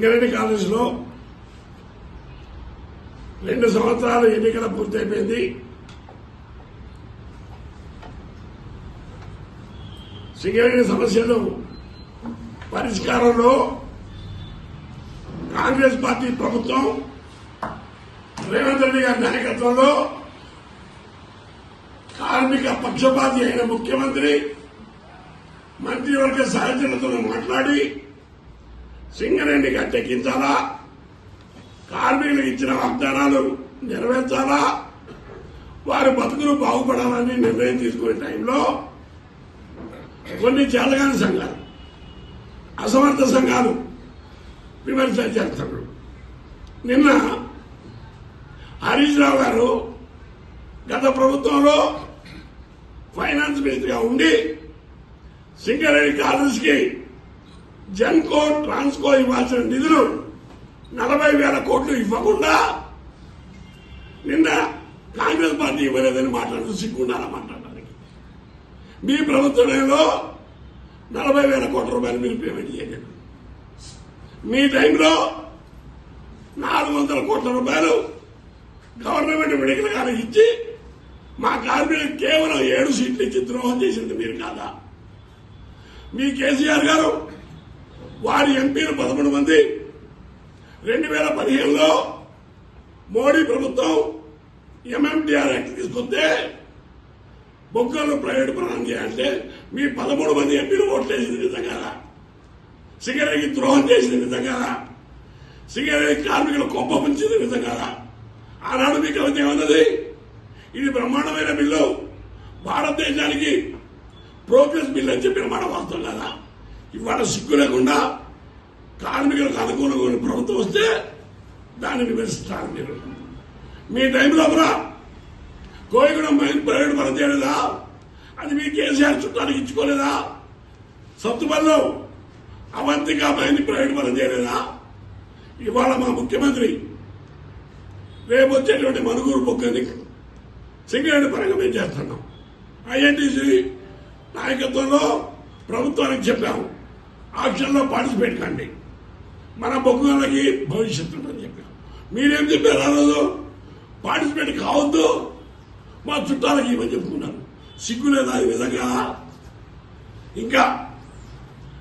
సింగరేణి కాలేజీలో రెండు సంవత్సరాలు ఎన్నికల పూర్తయిపోయింది. సింగరేణి సమస్యలు పరిష్కారంలో కాంగ్రెస్ పార్టీ ప్రభుత్వం రేవంత్ రెడ్డి గారి నాయకత్వంలో కార్మిక పక్షపాతి అయిన ముఖ్యమంత్రి మంత్రివర్గ సహచరులతో మాట్లాడి సింగరేణి కట్టెక్కించాలా కార్మికులు ఇచ్చిన వాగ్దానాలు నెరవేర్చాలా? వారి బతుకులు బాగుపడాలని నిర్ణయం తీసుకునే టైంలో కొన్ని చేతగాని సంఘాలు అసమర్థ సంఘాలు విమర్శ చేస్తున్నారు. నిన్న హరీష్ రావు గారు గత ప్రభుత్వంలో ఫైనాన్స్ మినిస్టర్గా ఉండి సింగరేణి కాలేజ్కి జన్కో ట్రాన్స్కో ఇవ్వాల్సిన నిధులు నలభై వేల కోట్లు ఇవ్వకుండా నిన్న కాంగ్రెస్ పార్టీ ఇవ్వలేదని మాట్లాడుతూ సిగ్గుండాలా మాట్లాడడానికి? మీ ప్రభుత్వంలో నలభై వేల కోట్ల రూపాయలు మీరు పేమెంట్ చేయలేదు. మీ టైంలో నాలుగు వందల కోట్ల రూపాయలు గవర్నమెంట్ మెడికల్ కాలేజ్ ఇచ్చి మా కార్మికులకు కేవలం ఏడు సీట్లు ఇచ్చి ద్రోహం చేసింది మీరు కాదా? మీ కేసీఆర్ గారు వారి ఎంపీలు పదమూడు మంది. రెండు వేల పదిహేనులో మోడీ ప్రభుత్వం ఎంఎండిఆర్ యాక్ట్ తీసుకొస్తే బొగ్గలు ప్రైవేట్ ప్రాణం చేయాలంటే మీ పదమూడు మంది ఎంపీలు ఓట్లేసింది నిజం కదా సిగరెట్కి ద్రోహం చేసింది నిజంగా కదా కార్మికులు కొప్ప ముంచింది నిజం ఆనాడు మీ కవిత ఏమన్నది? ఇది బ్రహ్మాండమైన బిల్లు. భారతదేశానికి ప్రోగ్రెస్ బిల్ అని చెప్పిన మాట వాస్తవం కదా? ఇవాళ సిగ్గు లేకుండా కార్మికులకు అనుకూలంగా ప్రభుత్వం వస్తే దాన్ని విమర్శిస్తారు మీరు మీ టైంలో కూడా కోయగూడెం మైన్ ప్రైవేట్ పని చేయలేదా అది మీ కేసీఆర్ చుట్టానికి ఇచ్చుకోలేదా? సత్తుపల్లిలో అవంతిగా మైన్ ప్రైవేట్ పని చేయలేదా ఇవాళ మా ముఖ్యమంత్రి రేపు వచ్చేటువంటి మనుగూరు బొగ్గని సింగరేణి పరంగా మేము చేస్తున్నాం? ఐఎన్టీసీ నాయకత్వంలో ప్రభుత్వానికి చెప్పాము. ఆప్షన్లో పార్టిసిపేట్ కండి. మన బొగ్గులకి భవిష్యత్తు ఉందని చెప్పారు. మీరేం చెప్పారు ఆ రోజు? పార్టిసిపేట్ కావద్దు మా చుట్టాలకి ఇవ్వని చెప్పుకున్నారు. సిగ్గు లేదా ఈ విధంగా? ఇంకా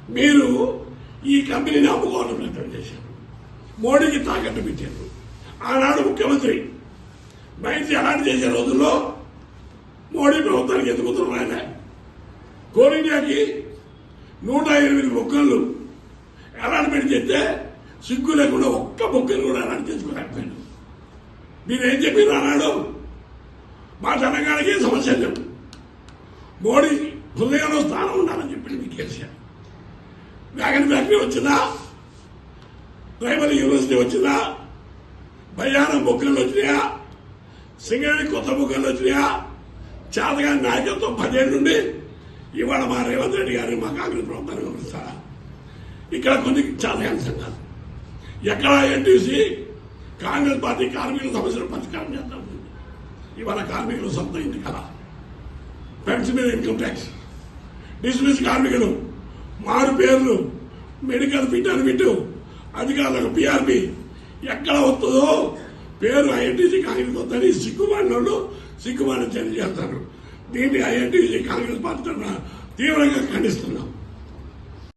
మీరు ఈ కంపెనీని అమ్ముకోవాలని ప్రయత్నం చేశారు. మోడీకి తాకట్టు పెట్టారు. ఆనాడు ముఖ్యమంత్రి బయట అలాంటి చేసే రోజుల్లో మోడీ ప్రభుత్వానికి ఎందుకు ఉత్తరం రాయలే కోల్ ఇండియాకి నూట ఎనిమిది బొక్కలు అలాట్మెంట్ చేస్తే సిగ్గు లేకుండా ఒక్క బొక్కలు కూడా అలాంటి చేసుకోలేకపోయాడు. మీరేం చెప్పారు అన్నాడు? మా తెలంగాణకి సమస్య లేవు మోడీ హృదయంలో స్థానం ఉండాలని చెప్పింది మీ కేసీఆర్ వ్యాగన్ ఫ్యాక్టరీ వచ్చిందా? ట్రైబల్ యూనివర్సిటీ వచ్చిందా? భయానం బొక్కలు వచ్చినాయా? సింగరేణి కొత్త బొక్కలు వచ్చినాయా? చేతగా నాయకత్వం పదేళ్ళ నుండి ఇవాళ మా రేవంత్ రెడ్డి గారు మా కాంగ్రెస్ ప్రభుత్వాన్ని గమనిస్తారా ఇక్కడ కొన్ని చేతగాని సంఘాలు ఎక్కడ ఎన్టీసీ కాంగ్రెస్ పార్టీ కార్మికుల సమస్యలు పరిష్కారం చేద్దాం ఇవాళ కార్మికులు సొంత ఇంటి కదా. పెన్స్ మీద ఇన్కమ్ ట్యాక్స్ డిస్మిస్ కార్మికులు. మారు పేర్లు. మెడికల్ ఫిట్ అని ఫిట్ అధికారులకు పిఆర్పి ఎక్కడ వస్తుందో పేరు ఐఎన్టీసీ కాంగ్రెస్ వద్దని సిగ్గుమాడిన వాళ్ళు సిగ్గుమాడిన చర్య చేస్తారు. దీన్ని ఐఎన్టీసీ కాంగ్రెస్ పార్టీ తరఫున తీవ్రంగా ఖండిస్తున్నాం.